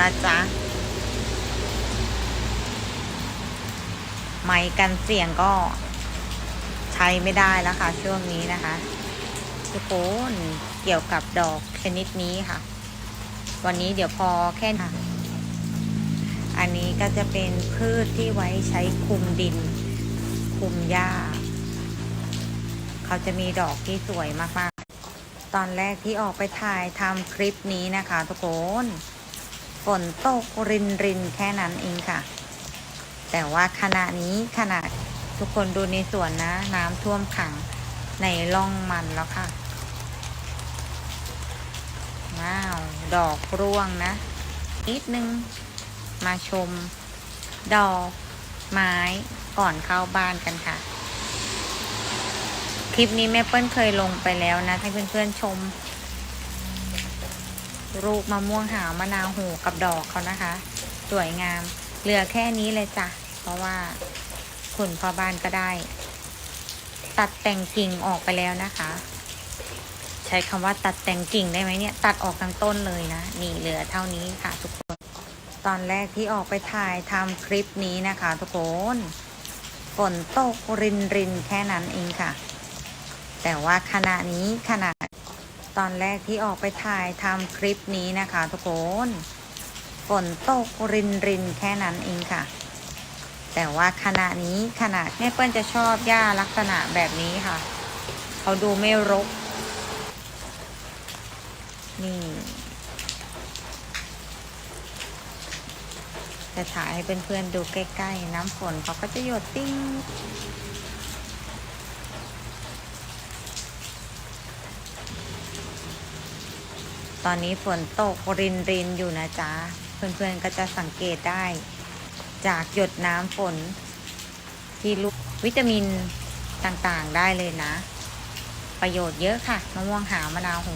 นะจ๊ะ ไมค์กันเสียงก็ใช้ไม่ได้แล้วค่ะ ช่วงนี้นะคะ ทุกคนเกี่ยวกับดอกชนิดนี้ค่ะ วันนี้เดี๋ยวพอแค่นี้ค่ะอันนี้ก็จะเป็นพืชที่ไว้ใช้คุมดิน คุมหญ้า เขาจะมีดอกที่สวยมากๆ ตอนแรกที่ออกไปถ่ายทำคลิปนี้นะคะทุกคน นตกรินรินแค่นั้นเองค่ะ แต่ว่าขณะนี้ขณะทุกคนดูในสวนนะ น้ำท่วมขังในร่องมันแล้วค่ะ ว้าว ดอกร่วงนะ นิดนึง มาชม ดอกไม้ก่อนเข้าบ้านกันค่ะ คลิปนี้แม่เปิ้ลเคยลงไปแล้วนะ ให้เพื่อนๆชม รูปมะม่วงหาวมะนาวหูกับดอกเขานะคะ สวยงาม เหลือแค่นี้เลยจ้ะ เพราะว่าคุณพ่อบ้านก็ได้ ตัดแต่งกิ่งออกไปแล้วนะคะ ใช้คำว่าตัดแต่งกิ่งได้ไหมเนี่ย ตัดออกทั้งต้นเลยนะ นี่เหลือเท่านี้ค่ะทุกคน ตอนแรกที่ออกไปถ่ายทำคลิปนี้นะคะ ทุกคนฝนตกรินรินแค่นั้นเองค่ะ แต่ว่าขณะนี้ขณะ ตอนแรกที่ออกไปถ่ายทำคลิปนี้นะคะทุกคนฝนตกรินรินๆแค่นั้นเองค่ะ แต่ว่าขณะนี้ขณะแม่เปิ้ลจะชอบหญ้าลักษณะแบบนี้ค่ะ เขาดูไม่รก นี่ จะถ่ายให้เพื่อนๆดูใกล้ๆ น้ำฝนเขาก็จะหยดติ้ง ตอนนี้ฝนตกรินรินอยู่นะจ๊ะ เพื่อนๆก็จะสังเกตได้ จากหยดน้ำฝน ที่ลูกวิตามินต่างๆได้เลยนะ ประโยชน์เยอะค่ะมะม่วงหาวมะนาวโห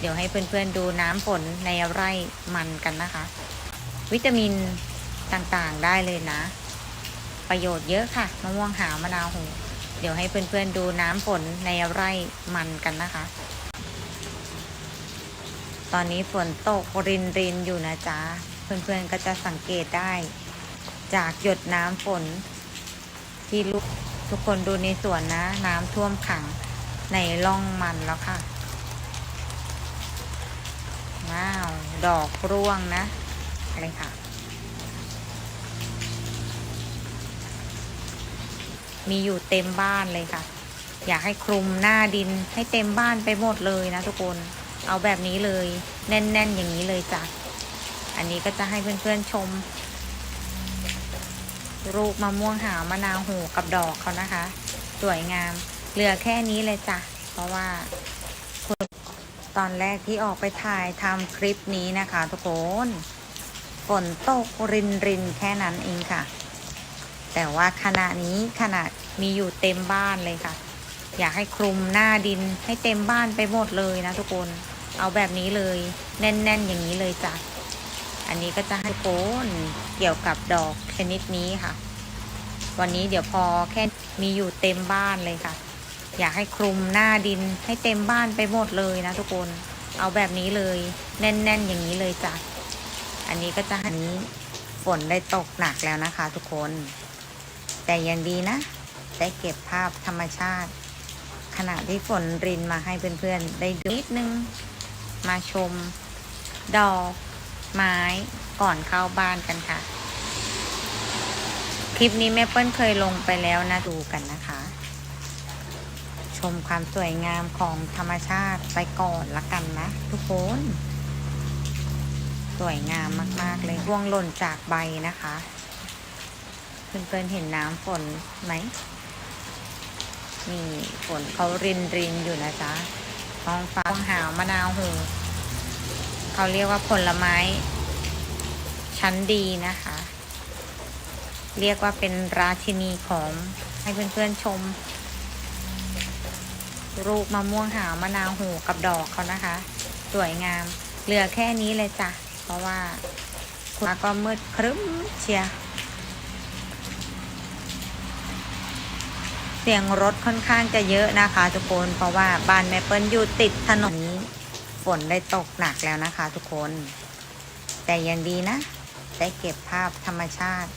เดี๋ยวให้เพื่อนๆดูน้ำฝนในไร่มันกันนะคะ วิตามินต่างๆได้เลยนะ ประโยชน์เยอะค่ะมะม่วงหาวมะนาวโหเดี๋ยวให้เพื่อนๆดูน้ำฝนในไร่มันกันนะคะ ตอนนี้ฝนตกรินรินอยู่นะจ๊ะ เพื่อนๆก็จะสังเกตได้ จากหยดน้ำฝน ที่ลูกทุกคนดูในสวนนะ น้ำท่วมขังในร่องมันแล้วค่ะ ว้าว ดอกร่วงนะอะไรค่ะ มีอยู่เต็มบ้านเลยค่ะ อยากให้คลุมหน้าดินให้เต็มบ้านไปหมดเลยนะทุกคน เอาแบบนี้เลย แน่น ๆ อย่างนี้เลยจ้ะ อันนี้ก็จะให้เพื่อนๆชม รูปมะม่วงหาวมะนาวหูกับดอกเขานะคะ สวยงาม เหลือแค่นี้เลยจ้ะ เพราะว่าคุณตอนแรกที่ออกไปถ่ายทำคลิปนี้นะคะทุกคนฝนตกรินรินๆแค่นั้นเองค่ะ แต่ว่าขณะนี้ขณะมีอยู่เต็มบ้านเลยค่ะ อยากให้คลุมหน้าดินให้เต็มบ้านไปหมดเลยนะทุกคน เอาแบบนี้เลย แน่น ๆ อย่างนี้เลยจ้ะ อันนี้ก็จะให้โคนเกี่ยวกับดอกชนิดนี้ค่ะ วันนี้เดี๋ยวพอแค่มีอยู่เต็มบ้านเลยค่ะ อยากให้คลุมหน้าดินให้เต็มบ้านไปหมดเลยนะทุกคน เอาแบบนี้เลย แน่น ๆ อย่างนี้เลยจ้ะ อันนี้ก็จะอันนี้ฝนได้ตกหนักแล้วนะคะ ทุกคน แต่ยังดีนะ ได้เก็บภาพธรรมชาติขณะที่ฝนรินมาให้เพื่อนๆ ได้ดูนิดนึง มาชมดอกไม้ก่อนเข้าบ้านกันค่ะ คลิปนี้แม่เปิ้ลเคยลงไปแล้วนะดูกันนะคะ ชมความสวยงามของธรรมชาติไปก่อนละกันนะ ทุกคน สวยงามมาก ๆ เลยร่วงหล่นจากใบนะคะเพื่อนๆเห็นน้ำฝนไหมนี่ฝนเขารินรินอยู่นะจ๊ะ ท้องฟ้าหาวมะนาวหูเขาเรียกว่าผลไม้ ชั้นดีนะคะ เรียกว่าเป็นราชินีของให้เพื่อนๆชม รูปมะม่วงหาวมะนาวหูกับดอกเขานะคะ สวยงาม เหลือแค่นี้เลยจ้ะ เพราะว่าฟ้าก็มืดครึ้มเชียร์ สียงรถค่อนข้างจะเยอะนะคะทุกคน เพราะว่าบ้านแม่เปิ้ลอยู่ติดถนนนี้ฝนได้ตกหนักแล้วนะคะทุกคน แต่ยังดีนะ ได้เก็บภาพธรรมชาติ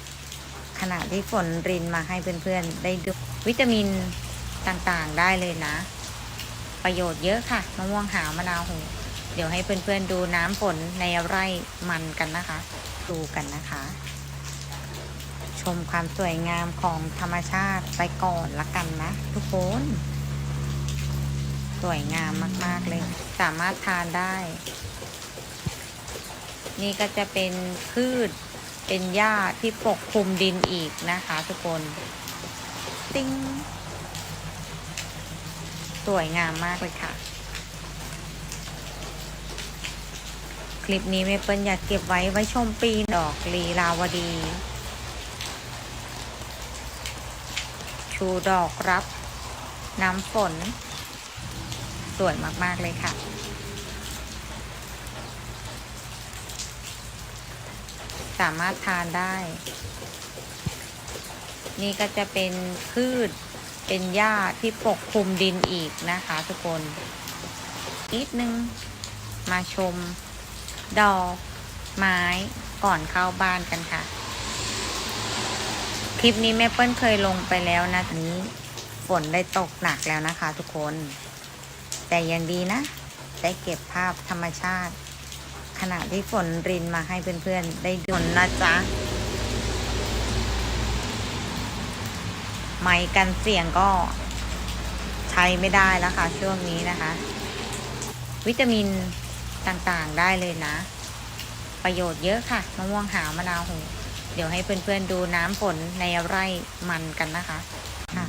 ขณะที่ฝนรินมาให้เพื่อนๆ ได้ดูวิตามินต่างๆได้เลยนะ ประโยชน์เยอะค่ะมะม่วงหาวมะนาวหูเดี๋ยวให้เพื่อนๆดูน้ำฝนในไร่มันกันนะคะ ดูกันนะคะ ชมความสวยงามของธรรมชาติไปก่อนละกันนะ ทุกคน สวยงามมาก ๆ เลย สามารถทานได้ นี่ก็จะเป็นพืชเป็นหญ้าที่ปกคลุมดินอีกนะคะ ทุกคน ติ้ง สวยงามมากเลยค่ะคลิปนี้เมเปิลอยากเก็บไว้ไว้ชมปีดอกลีลาวดี ชูดอกรับ น้ำฝน สวยมาก ๆ เลยค่ะสามารถทานได้ นี่ก็จะเป็นพืช เป็นหญ้าที่ปกคลุมดินอีกนะคะทุกคนนิดนึง มาชม ดอก ไม้ก่อนเข้าบ้านกันค่ะ คลิปนี้แม่เปิ้ลเคยลงไปแล้วนะนี้ ฝนได้ตกหนักแล้วนะคะทุกคน แต่ยังดีนะ ได้เก็บภาพธรรมชาติ ขณะที่ฝนรินมาให้เพื่อนๆ ได้ดูนะจ๊ะ ไม้กันเสียงก็ใช้ไม่ได้แล้วค่ะ ช่วงนี้นะคะ วิตามินต่างๆได้เลยนะ ประโยชน์เยอะค่ะมะม่วงหาวมะนาวหู เดี๋ยวให้เพื่อนๆดูน้ำฝนในไร่มันกันนะคะค่ะ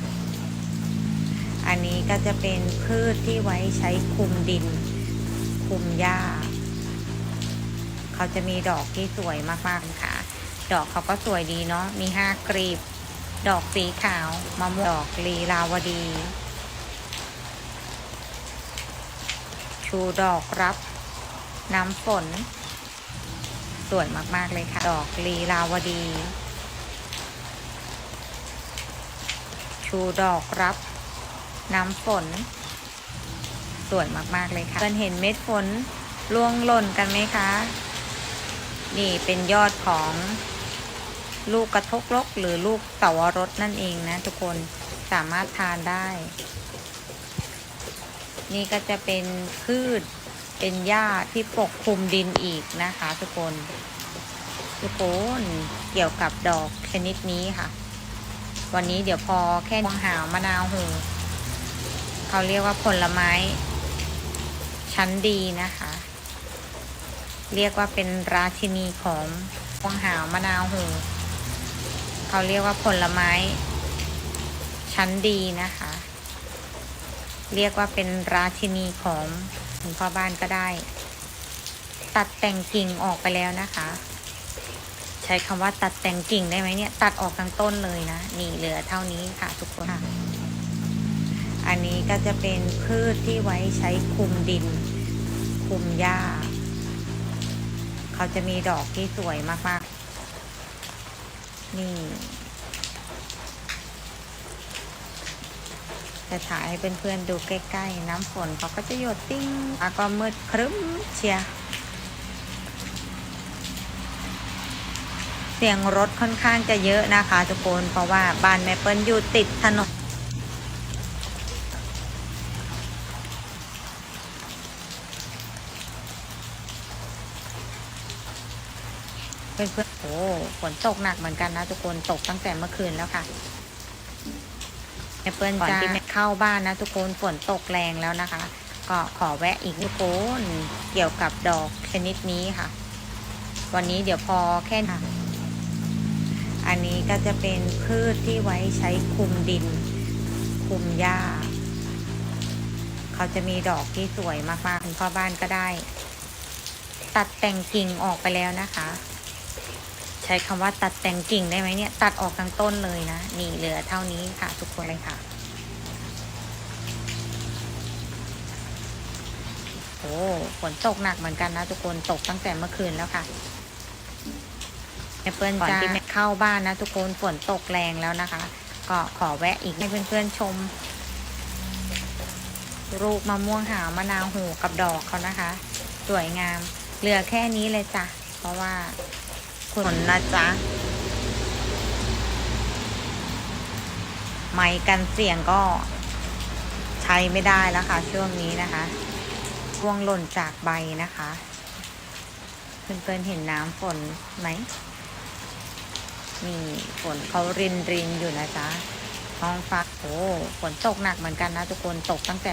อันนี้ก็จะเป็นพืชที่ไว้ใช้คุมดิน คุมหญ้า เขาจะมีดอกที่สวยมากๆค่ะ ดอกเขาก็สวยดีเนาะ มีห้ากรีบ ดอกสีขาวมะม่วงดอกลีลาวดี ชูดอกรับ น้ำฝน วยมาก ๆ เลยค่ะ ดอกลีลาวดี ชูดอกรับ น้ำฝน สวยมาก ๆ เลยค่ะเพื่อนเห็นเม็ดฝนร่วงหล่นกันไหมคะ นี่เป็นยอดของลูกกระทกลกหรือลูกเสาวรสนั่นเองนะ ทุกคนสามารถทานได้ นี่ก็จะเป็นพืช เป็นหญ้าที่ปกคลุมดินอีกนะคะทุกคนทุกคนเกี่ยวกับดอกชนิดนี้ค่ะ วันนี้เดี๋ยวพอแค่วงหาวมะนาวหูเขาเรียกว่าผลไม้ ชั้นดีนะคะ เรียกว่าเป็นราชินีของวงหาวมะนาวหูเขาเรียกว่าผลไม้ ชั้นดีนะคะ เรียกว่าเป็นราชินีของ คุณพ่อบ้านก็ได้ ตัดแต่งกิ่งออกไปแล้วนะคะ ใช้คำว่าตัดแต่งกิ่งได้ไหมเนี่ย ตัดออกทั้งต้นเลยนะ นี่เหลือเท่านี้ค่ะทุกคนค่ะอันนี้ก็จะเป็นพืชที่ไว้ใช้คุมดิน คุมหญ้า เขาจะมีดอกที่สวยมากๆ นี่ จะถ่ายให้เพื่อนๆดูใกล้ๆ น้ำฝนเขาก็จะหยดติ้งแล้วก็มืดครึ้มเชียร์เสียงรถค่อนข้างจะเยอะนะคะทุกคนเพราะว่าบ้านแม่เปิ้ลอยู่ติดถนนเพื่อนๆโอ้ฝนตกหนักเหมือนกันนะทุกคนตกตั้งแต่เมื่อคืนแล้วค่ะแอปเปิลก่อนที่แม่ เข้าบ้านนะทุกคนฝนตกแรงแล้วนะคะ ก็ขอแวะอีกทุกคนเกี่ยวกับดอกชนิดนี้ค่ะ วันนี้เดี๋ยวพอแค่ค่ะอันนี้ก็จะเป็นพืชที่ไว้ใช้คุมดิน คุมหญ้า เขาจะมีดอกที่สวยมากๆคุณพ่อบ้านก็ได้ ตัดแต่งกิ่งออกไปแล้วนะคะ ใช้คำว่าตัดแต่งกิ่งได้ไหมเนี่ย ตัดออกทั้งต้นเลยนะ นี่เหลือเท่านี้ค่ะ ทุกคนเลยค่ะ โอ้ฝนตกหนักเหมือนกันนะทุกคนตกตั้งแต่เมื่อคืนแล้วค่ะแอปเปิลก่อนที่แม่เข้าบ้านนะทุกคนฝนตกแรงแล้วนะคะ ก็ขอแวะอีกให้เพื่อนๆชม รูปมะม่วงหาวมะนาวหูกับดอกเขานะคะ สวยงาม เหลือแค่นี้เลยจ้ะ เพราะว่าฝนนะจ๊ะไม้กันเสียงก็ใช้ไม่ได้แล้วค่ะ ช่วงนี้นะคะ ร่วงหล่นจากใบนะคะ เพื่อนๆเห็นน้ำฝนไหมนี่ฝนเขารินรินอยู่นะจ๊ะท้องฟ้าโอ้ฝนตกหนักเหมือนกันนะทุกคนตกตั้งแต่